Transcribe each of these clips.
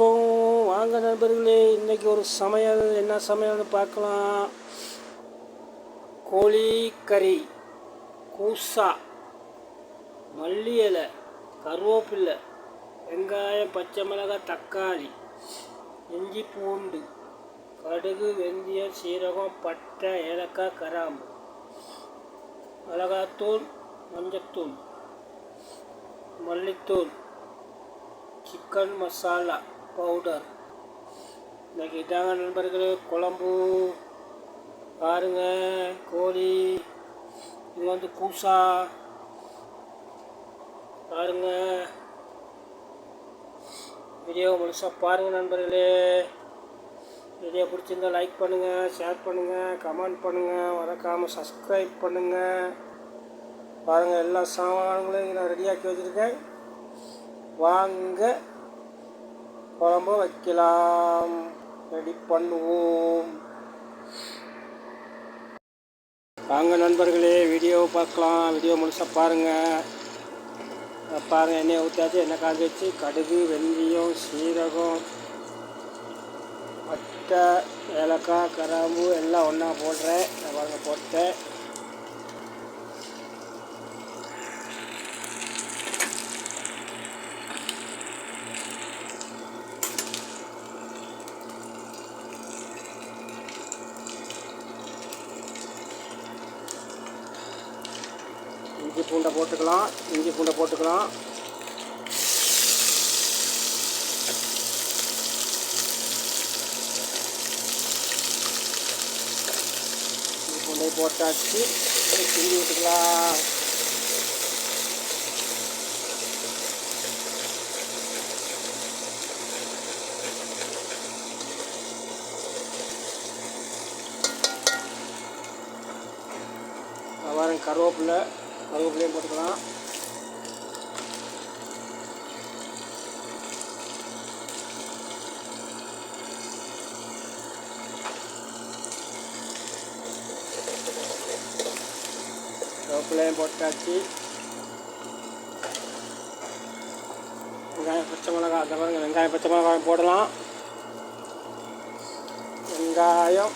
வணக்கம். வாங்க நண்பர்களே இன்றைக்கி ஒரு சமையல் என்ன சமையல்னு பார்க்கலாம். கோழி கறி கூசா மல்லி இலை கருவேப்பில்லை வெங்காயம் பச்சை மிளகாய் தக்காளி இஞ்சி பூண்டு கடுகு வெந்தயம் சீரகம் பட்டை ஏலக்காய் கராம்பு மிளகாத்தூள் மஞ்சத்தூள் மல்லித்தூள் சிக்கன் மசாலா. பவுடர் இன்றைக்கி இதாங்க நண்பர்களே குழம்பு பாருங்கள் கோழி இது வந்து கூசா பாருங்கள் வீடியோ முழுசாக பாருங்கள் நண்பர்களே. வீடியோ பிடிச்சிருந்தா லைக் பண்ணுங்கள் ஷேர் பண்ணுங்கள் கமெண்ட் பண்ணுங்கள் மறக்காமல் சப்ஸ்கிரைப் பண்ணுங்கள் பாருங்கள் எல்லா சாமான்களையும் நான் ரெடியாக்கி வச்சுருக்கேன். வாங்க குழம்பு வைக்கலாம். ரெடி பண்ணுவோம். வாங்க நண்பர்களே வீடியோ பார்க்கலாம். வீடியோ முழுசாக பாருங்கள் பாருங்கள் எண்ணெய் ஊற்றாச்சு எண்ணெய் காஞ்சி வச்சு கடுகு வெந்தயம் சீரகம் பட்டை ஏலக்காய் கராம்பு எல்லாம் ஒன்றா போடுறேன். நான் பாருங்கள் போட்டேன். இஞ்சி பூண்டை போட்டுக்கலாம் இஞ்சி பூண்டை போட்டுக்கலாம். இஞ்சி பூண்டை போட்டாச்சு கிண்டி விட்டுக்கலாம் வாரம் கருவேப்பிலை. கருவேப்பிலையும் போட்டுக்கலாம். கருவேப்பிலையும் போட்டாச்சு. வெங்காயம் பச்சை மிளகாய் அந்த வெங்காயம் பச்சை மிளகாய் போடலாம். வெங்காயம்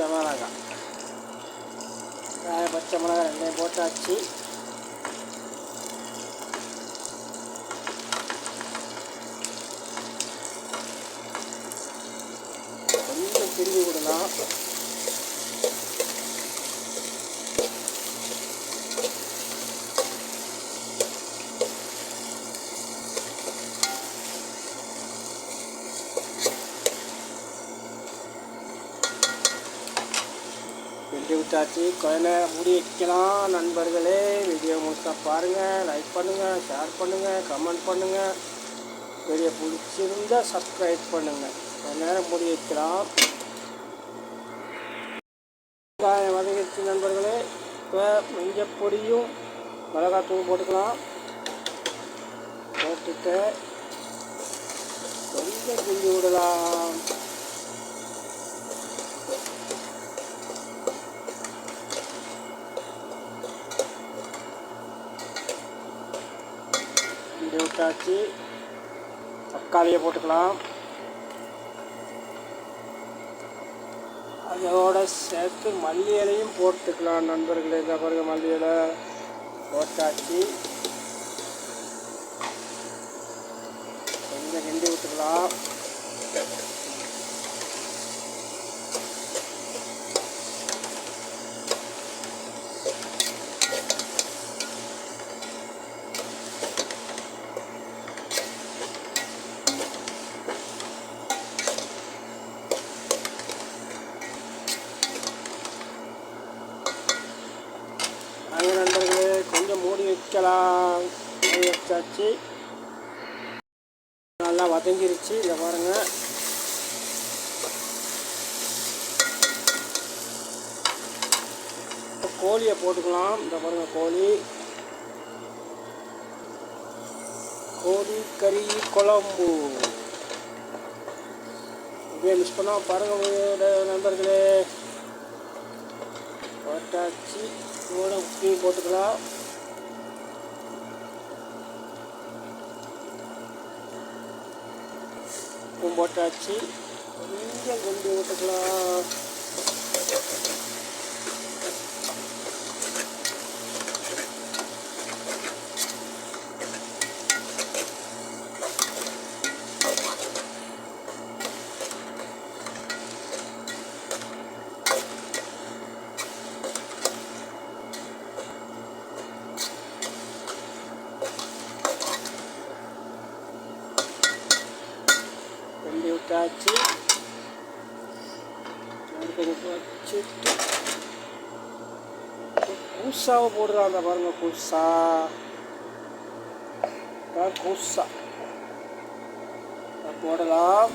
பச்சை மிளகாய் காய பச்சை மிளகாய் ரெண்டையும் போட்டாச்சு. கொஞ்சம் திரும்பி விடலாம். வீடியோ விட்டாச்சு. கொழந்தை நேரம் மூடி வைக்கலாம் நண்பர்களே. வீடியோ முழுசாக பாருங்கள் லைக் பண்ணுங்கள் ஷேர் பண்ணுங்கள் கமெண்ட் பண்ணுங்கள் வீடியோ பிடிச்சிருந்தா சப்ஸ்கிரைப் பண்ணுங்கள் கொஞ்ச நேரம் மூடி வைக்கலாம். வெங்காயம் வதங்கிடுச்சு நண்பர்களே. இப்போ மஞ்சள் பொடியும் மிளகாத்தூள் போட்டுக்கலாம். போட்டுட்டு கொஞ்சம் கிண்டி விடலாம். கிண்டி தக்காளியை போட்டுக்கலாம். அதோட சேர்த்து மல்லி இலையும் போட்டுக்கலாம் நண்பர்களே. இந்த பாருங்க மல்லி இலை போட்டாச்சு. கொஞ்சம் கிண்டி விட்டுக்கலாம் வாங்க நண்பர்களே கொஞ்சம் மூடி வைக்கலாம். மூடி வச்சாச்சு. நல்லா வதங்கிருச்சு. இதை பாருங்க. இப்போ கோழியை போட்டுக்கலாம். இந்த பாருங்க கோழி. கோழி கறி குழம்பு. இப்படியே மிஸ் பண்ணால் பாருங்கள் நண்பர்களே. போட்டாச்சு. இதோட உப்பையும் போட்டுக்கலாம். உப்பும் போட்டாச்சு. கொஞ்சம் கொண்டு விட்டுக்கலாம் ரெண்டு விட்டாச்சு அது கொஞ்சம் வச்சுட்டு கூசாவை போடுறாங்க பாருங்க கூசா அதான் கூசா அதை போடலாம்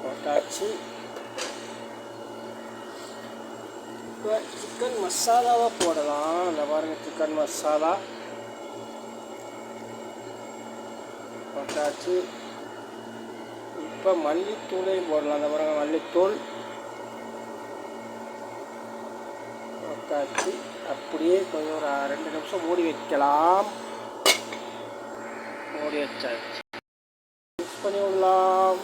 போட்டாச்சு இப்போ சிக்கன் மசாலாவை போடலாம். இந்த பாருங்க சிக்கன் மசாலா போட்டாச்சு. இப்போ மல்லித்தூளையும் போடலாம். இந்த பாருங்க மல்லித்தூள். போட்டாச்சு. அப்படியே கொஞ்சம் ஒரு ரெண்டு நிமிஷம் மூடி வைக்கலாம். மூடி வச்சாச்சு. மிக்ஸ் பண்ணி விடலாம்.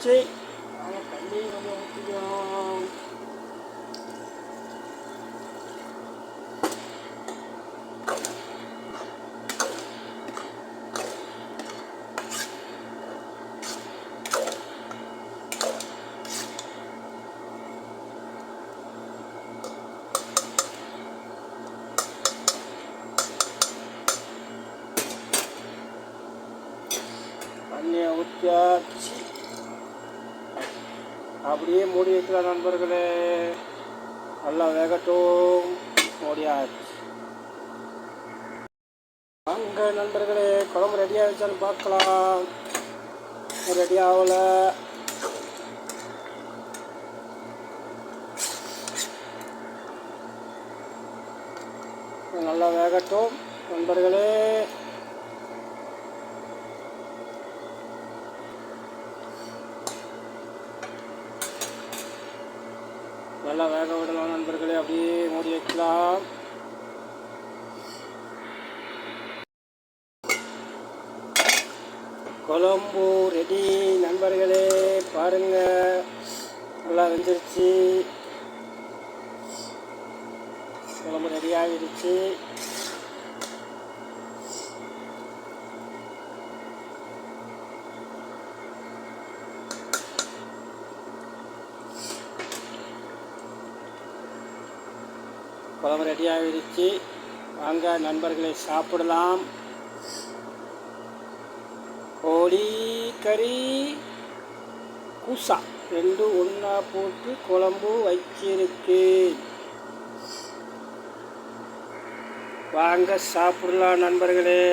제 알았다니 너무 웃기죠 안녕, 어때? அப்படியே மூடி வைக்கலாம் நண்பர்களே. நல்லா வேகட்டும். மூடியாச்சு வாங்க நண்பர்களே. குழம்பு ரெடி ஆகிடுச்சான்னு பார்க்கலாம். ரெடி ஆகலை. நல்லா வேகட்டும் நண்பர்களே. நல்லா வேக விடலாம் நண்பர்களே அப்படியே மூடி வைக்கலாம். குழம்பு ரெடி நண்பர்களே பாருங்க. நல்லா வெந்துருச்சு. குழம்பு ரெடி ஆகிடுச்சு குழம்பு ரெடி ஆகிடுச்சு வாங்க நண்பர்களை சாப்பிடலாம். கோழி கறி கூசா. ரெண்டும் ஒன்றா போட்டு குழம்பு வச்சிருக்கு. வாங்க சாப்பிடலாம் நண்பர்களே.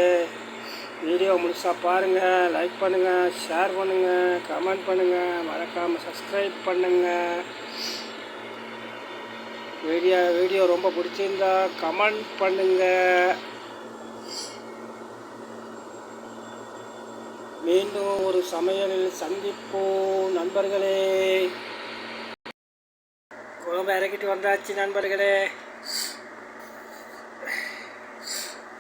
வீடியோ முழுசாக பாருங்கள் லைக் பண்ணுங்கள் ஷேர் பண்ணுங்கள் கமெண்ட் பண்ணுங்கள் மறக்காமல் சப்ஸ்கிரைப் பண்ணுங்கள் வீடியோ வீடியோ ரொம்ப பிடிச்சிருந்தா கமெண்ட் பண்ணுங்கள் மீண்டும் ஒரு சமையலில் சந்திப்போம் நண்பர்களே. குழம்பு இறக்கிட்டு வந்தாச்சு நண்பர்களே.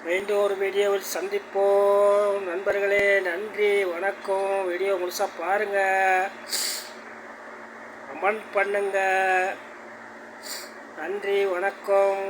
மீண்டும் ஒரு வீடியோவில் சந்திப்போம் நண்பர்களே. நன்றி வணக்கம். வீடியோ முழுசாக பாருங்கள் கமெண்ட் பண்ணுங்கள் நன்றி வணக்கம்.